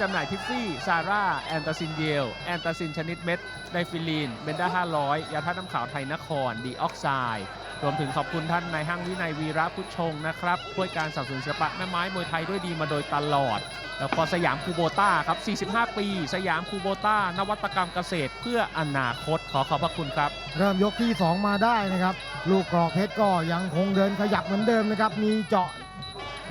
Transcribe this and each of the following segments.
จำหน่ายทิฟฟี่ ซาร่า แอนตาซินเยล แอนตาซินชนิดเม็ด ไดฟิลีน เบนด้า 500 ยาท่าตุน้ำขาวไทยนคร ดีออกไซด์รวมถึงขอบคุณท่านนายห้างวินัยวีระพุชงนะครับช่วยการสับสนุนศิลปะแม่ไม้มวยไทยด้วยดีมาโดยตลอด แล้วก็สยามคูโบต้าครับ 45 ปี สยามคูโบต้า นวัตกรรมเกษตรเพื่ออนาคต ขอขอบพระคุณครับ เริ่มยกที่ 2 มาได้นะครับ ลูกกรอกเพชรก็ยังคงเดินขยับเหมือนเดิมนะครับ มีเจาะ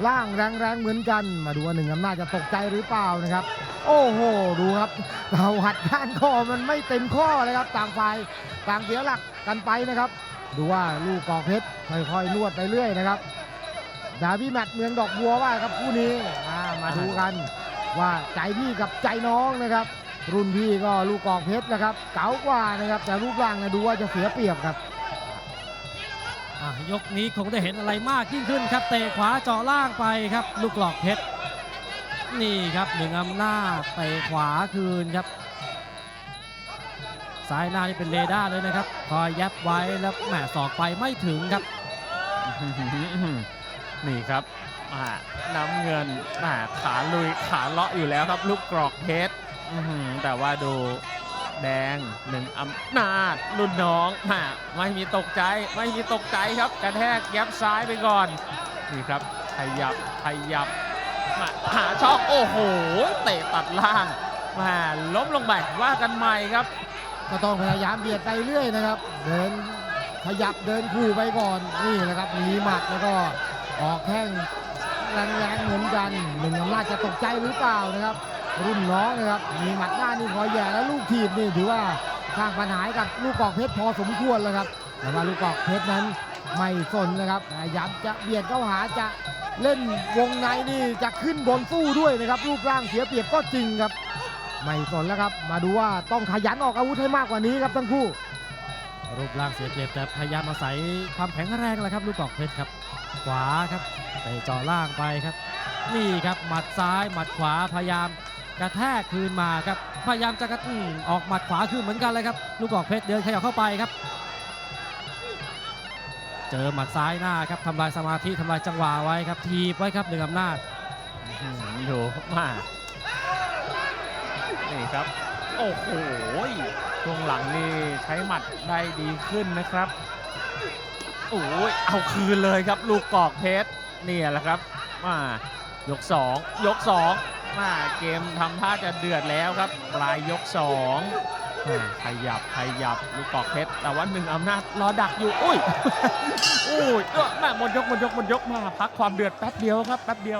ล่างแรงๆเหมือนกัน มาดูว่าหนึ่งอำนาจจะตกใจหรือเปล่านะครับ โอ้โห ดูครับเราหัดก้านคอมันไม่เต็มข้อเลยครับ ต่างฝ่ายต่างเสียหลักกันไปนะครับ ดูว่าลูกกอกเพชรค่อยๆนวดไปเรื่อยนะครับดาบี้แมตช์เมืองดอกบัวว่าครับคู่นี้อ่ามาดูกันว่าใจพี่กับใจน้องนะครับ รุ่นพี่ก็ลูกกอกเพชรนะครับ เก๋ากว่านะครับแต่รูปร่างนะดูว่าจะเสียเปรียบครับ ยกนี้คงได้เห็นอะไรมากยิ่งขึ้นครับ เตะขวาเจาะล่างไปครับ ลูกหลอกเพชรนี่ครับหนึ่งอำนาจเตะขวาคืนครับซ้ายหน้านี่เป็นเรดาร์เลยนะครับ คอยยับไว้แล้วแหมศอกไปไม่ถึงครับ นี่ครับน้ำเงินขาลุยขาเลาะอยู่แล้วครับ ลูกกรอกเพชรแต่ว่าดู แดงหนึ่งอำนาจรุ่นน้องอ่าไม่มีตกใจไม่มีตกใจครับกระแทกยับซ้ายไปก่อน นี่ครับขยับขยับมาหาช่องโอ้โห เตะตัดล่างมาล้มลงไปว่ากันใหม่ครับ ก็ต้องพยายามเบียดไปเรื่อยนะครับ เดินขยับเดินคู่ไปก่อนนี่นะครับมีหมัดแล้วก็ออกแข้งแรงๆเหมือนกันหนึ่งอำนาจจะตกใจหรือเปล่านะครับ รุ่นน้องนะครับ มีหมัดหน้านี่คอยแย่แล้วลูกถีบนี่ถือว่าสร้างปัญหาให้กับลูกกอกเพชรพอสมควรแล้วครับ แต่ว่าลูกกอกเพชรนั้นไม่สนนะครับพยายามจะเบียดเข้าหาจะเล่นวงในนี่จะขึ้นบนสู้ด้วยนะครับรูปร่างเสียเปรียบก็จริงครับ ไม่สนแล้วครับ มาดูว่าต้องขยันออกอาวุธให้มากกว่านี้ครับทั้งคู่ รูปร่างเสียเปรียบแต่พยายามอาศัยความแข็งแรงแหละครับ ลูกกอกเพชรครับ ขวาครับไปจาะล่างไปครับ นี่ครับหมัดซ้ายหมัดขวาพยายาม กระแทกคืนมาครับ พยายามจะกระอืมออกหมัดขวาคืนเหมือนกันเลยครับ ลูกกอกเพชรเดินขยับเข้าไปครับ เจอหมัดซ้ายหน้าครับทำลายสมาธิทำลายจังหวะไว้ครับ ทีบไว้ครับหนึ่งอำนาจอื้อหือดูมานี่ครับ โอ้โหช่วงหลังนี่ใช้หมัดได้ดีขึ้นนะครับโอ้ยเอาคืนเลยครับ ลูกกอกเพชรเนี่ยแหละครับมายก 2 ยก 2 มาเกมทำท่าจะเดือดแล้วครับ ปลายยก2อ่าขยับขยับลูกกอกเพชรแต่ว่าหนึ่งอำนาจรอดักอยู่อุ้ยอุ้ยเออแม่หมดยกหมดยกหมดยกมาพักความเดือดแป๊บเดียวครับแป๊บเดียว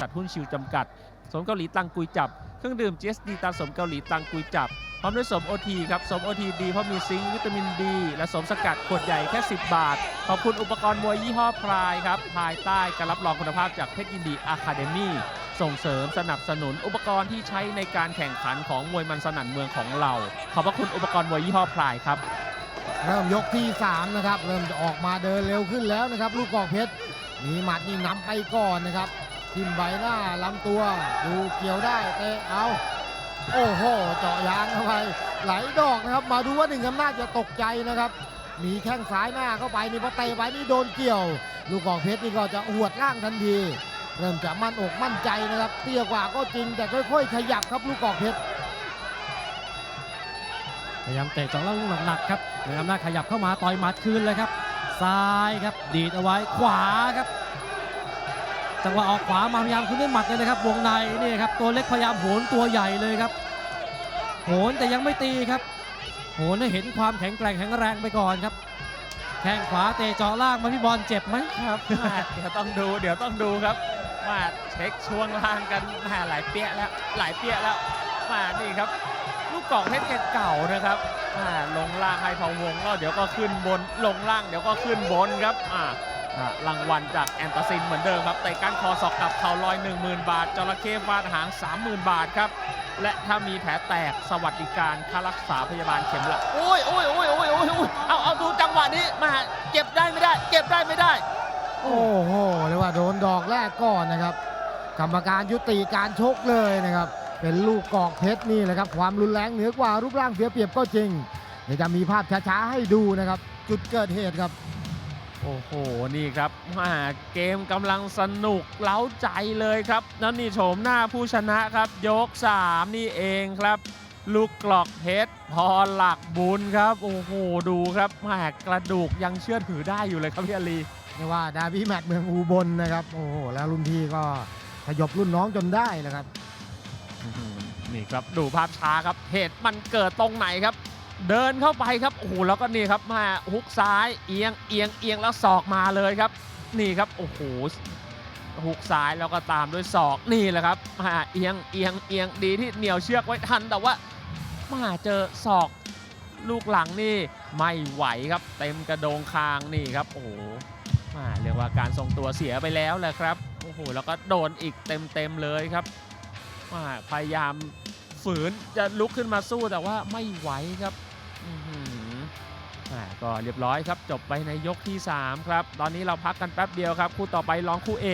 ตัดหุ้นชิวจำกัด สมเกาหลีตังกุยจับ เครื่องดื่ม GSD ตาสมเกาหลีตังกุยจับ พร้อมด้วยสมโอทีครับสมโอทีดีเพราะมีซิงค์วิตามินดีและสมสกัดขวดใหญ่แค่ 10 บาท ขอบคุณอุปกรณ์มวยยี่ห้อพรายครับ ภายใต้การรับรองคุณภาพจากเพชรยินดีอะคาเดมี่ส่งเสริมสนับสนุนอุปกรณ์ที่ใช้ในการแข่งขันของมวยมันสนั่นเมืองของเรา ขอบพระคุณอุปกรณ์มวยยี่ห้อพรายครับ เริ่มยกที่ 3 นะครับ เริ่มจะออกมาเดินเร็วขึ้นแล้วนะครับ ลูกกอกเพชรมีหมัดนี่นำไปก่อนนะครับทิมใบหน้าลำตัวดูเกี่ยวได้เตะเอา โอ้โห เจาะยางเข้าไปไหลดอกนะครับ มาดูว่าหนึ่งอำนาจจะตกใจนะครับ มีแข้งซ้ายหน้าเข้าไปนี่พอเตะไปนี่โดนเกี่ยว ลูกกอกเพชรนี่ก็จะหวดล่างทันที เริ่มจะมั่นอกมั่นใจนะครับ เตี้ยกว่าก็จริงแต่ค่อยๆขยับครับลูกกอกเพชรพยายามเตะเจาะล่างลูกหนักๆครับหนึ่งอำนาจขยับเข้ามาต่อยหมัดคืนเลยครับ ซ้ายครับดีดเอาไว้ขวาครับ จังหวะออกขวามาพยายามคืนด้วยหมัดเลยนะครับ วงในนี่ครับตัวเล็กพยายามโหนตัวใหญ่เลยครับ โหนแต่ยังไม่ตีครับ โหนให้เห็นความแข็งแกร่งแข็งแรงไปก่อนครับแข้งขวาเตะเจาะล่างมาพี่บอลเจ็บไหมครับมาเดี๋ยวต้องดู เดี๋ยวต้องดูครับมาเช็คช่วงล่างกันมาหลายเปี้ยแล้วหลายเปี้ยแล้วมานี่ครับ ลูกกล่องเพชรเก่านะครับมาลงล่างให้พะวงแล้วเดี๋ยวก็ขึ้นบนลงล่างเดี๋ยวก็ขึ้นบนครับอ่า รางวัลจากแอนตาซินเหมือนเดิมครับเตะก้านคอศอกกับเข่าลอย 10,000 บาทจระเข้ฟาดหาง 30,000 บาทครับ และถ้ามีแผลแตกสวัสดิการค่ารักษาพยาบาลเข็มละโอ้ยโอ้ยโอ้ยโอ้ยโอ้ยโอ้ยเอาเอาดูจังหวะนี้มาเก็บได้ไม่ได้ เก็บได้ไม่ได้ โอ้โหเรียกว่าโดนดอกแรกก่อนนะครับ กรรมการยุติการชกเลยนะครับ เป็นลูกกอกเพชรนี่แหละครับ ความรุนแรงเหนือกว่ารูปร่างเสียเปรียบก็จริงเดี๋ยวจะมีภาพช้าๆให้ดูนะครับ จุดเกิดเหตุครับ โอ้โห นี่ครับมาเกมกำลังสนุกเล้าใจเลยครับนั่นนี่โฉมหน้าผู้ชนะครับ ยก 3 นี่เองครับ ลูกกลอกเพชรพอหลักบุญครับ โอ้โห ดูครับแหมกระดูกยังเชื่อถือได้อยู่เลยครับพี่อาลีเรียกว่าดาร์บี้แมตช์เมืองอุบลนะครับ โอ้โห แล้วรุ่นพี่ก็ขยบรุ่นน้องจนได้นะครับอื้อหือนี่ครับดูภาพช้าครับเหตุมันเกิดตรงไหนครับ เดินเข้าไปครับโอ้โหแล้วก็นี่ครับมาฮุกซ้ายเอียงเอียงเอียงแล้วศอกมาเลยครับ นี่ครับโอ้โหฮุกซ้ายแล้วก็ตามด้วยศอกนี่แหละครับมาเอียงเอียงเอียงดีที่เหนียวเชือกไว้ทันแต่ว่ามาเจอศอกลูกหลังนี่ไม่ไหวครับ เต็มกระโดงคางนี่ครับโอ้โหมาเรียกว่าการทรงตัวเสียไปแล้วแหละครับโอ้โหแล้วก็โดนอีกเต็มเต็มเลยครับว่าพยายามฝืนจะลุกขึ้นมาสู้แต่ว่าไม่ไหวครับ ก็เรียบร้อยครับจบไปในยกที่ 3 ครับ ตอนนี้เราพักกันแป๊บเดียวครับ คู่ต่อไปรองคู่เอก